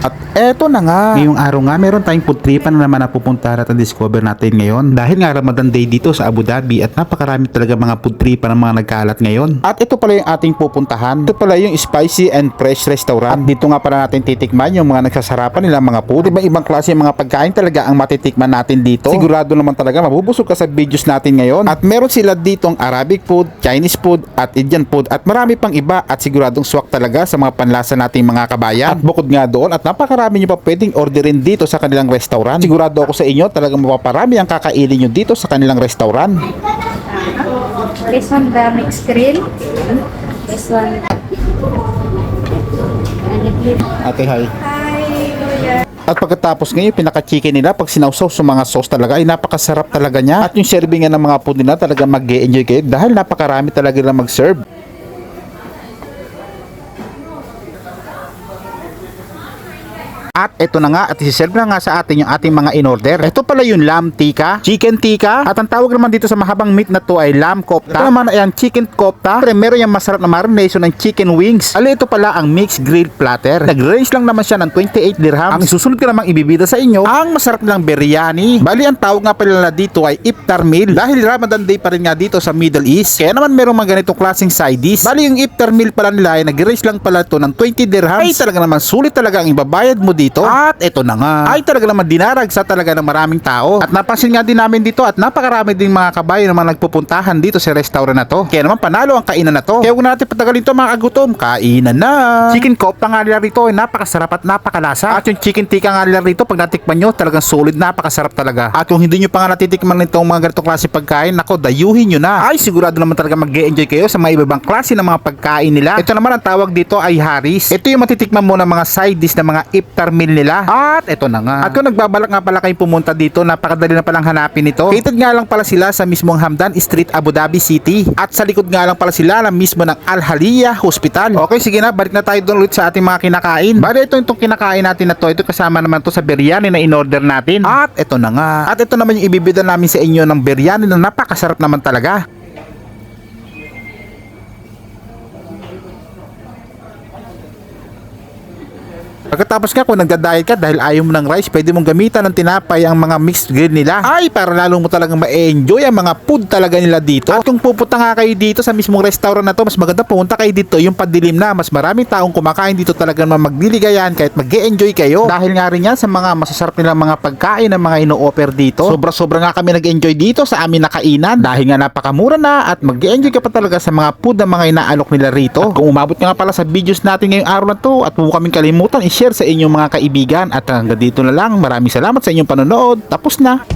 At eto na nga. Ngayong araw nga, meron tayong food tripan na naman na pupuntahan at discover natin ngayon. Dahil nga Ramadan Day dito sa Abu Dhabi at napakarami talaga mga food tripan ng mga nagkalat ngayon. At ito pala yung ating pupuntahan. Ito pala yung Spicy and Fresh Restaurant. At dito nga pala natin titikman yung mga nagsasarapan nila mga food. Iba ibang klase yung mga pagkain talaga ang matitikman natin dito. Sigurado naman talaga mabubusog ka sa videos natin ngayon. At meron sila ditong Arabic food, Chinese food, at Indian food at marami pang iba at siguradong swak talaga sa mga panlasa nating mga kabayan. At bukod nga doon at napakarami nyo pa pwedeng orderin dito sa kanilang restaurant. Sigurado ako sa inyo talagang mapaparami ang kakainin nyo dito sa kanilang restaurant. This one, the mixed grill. This one. It Ate, hi. Hi, Kuya. At pagkatapos ngayon, pinaka-chicken nila, pag sinawsaw sa mga sauce talaga, ay napakasarap talaga niya. At yung serving nga ng mga food nila, talaga mag enjoy kayo dahil napakarami talaga na mag-serve. At ito na nga, at isiserve na nga sa atin yung ating mga in-order. Ito pala yung lamb tikka, chicken tikka, at ang tawag naman dito sa mahabang meat na to ay lamb kofta. Ito naman ay ang chicken kofta. Pero meron yung masarap na marination ng chicken wings. Ali ito pala ang mixed grilled platter. Nag-range lang naman siya ng 28 dirham. Ang susunod ko namang ibibida sa inyo, ang masarap nilang biryani. Bali, ang tawag nga pala nila dito ay iftar meal. Dahil Ramadan Day pa rin nga dito sa Middle East. Kaya naman merong mga ganitong klaseng side dish. Bali, yung iftar meal pala nila ay nag-range lang pala to ng 20 dirhams. Ay talaga naman sulit talaga ang ibabayad mo dito. At ito na nga. Ay talaga naman dinarag sa talaga ng maraming tao. At napansin nga din namin dito at napakarami din mga kabayan naman nagpupuntahan dito sa restaurant na to. Kaya naman panalo ang kainan na to. Kaya huwag natin patagalin to mga kagutom. Kainan na. Chicken kofta nga nila rito ay napakasarap at napakalasa. At yung chicken tikka nga nila rito pag natikman nyo talagang solid napakasarap talaga. At kung hindi nyo pa nga natitikman nitong mga ganitong klase pagkain, nako dayuhin nyo na. Ay sigurado naman talaga mag enjoy kayo sa mga ibang klase ng mga pagkain nila. Ito naman ang tawag dito ay Haris. Ito yung matitikman mo ng mga side dish ng mga iftar meal nila. At ito na nga. At kung nagbabalak nga pala kayong pumunta dito, napakadali na palang hanapin ito. Located nga lang pala sila sa mismong Hamdan Street, Abu Dhabi City. At sa likod nga lang pala sila ng mismo ng Al Haliya Hospital. Okay, sige na, balik na tayo doon ulit sa ating mga kinakain. Bali, ito itong kinakain natin na to. Ito kasama naman to sa biryani na in-order natin. At ito na nga. At ito naman yung ibibida namin sa inyo ng biryani na napakasarap naman talaga. Pagkatapos nga kung nagda-diet ka dahil ayaw mo ng rice, pwede mong gamitan ng tinapay ang mga mixed grill nila. Ay, para lalo mo talagang ma-enjoy ang mga food talaga nila dito. At kung pupunta nga kayo dito sa mismong restaurant na to, mas maganda pumunta kayo dito yung padilim na. Mas maraming taong kumakain dito talaga naman magliligayan kahit mag enjoy kayo. Dahil nga rin yan sa mga masasarap nilang mga pagkain na mga ino-offer dito. Sobra-sobra nga kami nag-enjoy dito sa amin na kainan. Dahil nga napakamura na at mag enjoy ka pa talaga sa mga food na mga inaalok nila rito. At kung umabot nga pala sa videos natin ngayong araw na to at huwag kaming kalimutan i-share sa inyong mga kaibigan at hanggang dito na lang. Maraming salamat sa inyong panonood. Tapos na.